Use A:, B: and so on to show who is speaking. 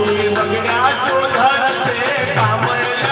A: तुम्ही
B: बघण्या शोधते कामले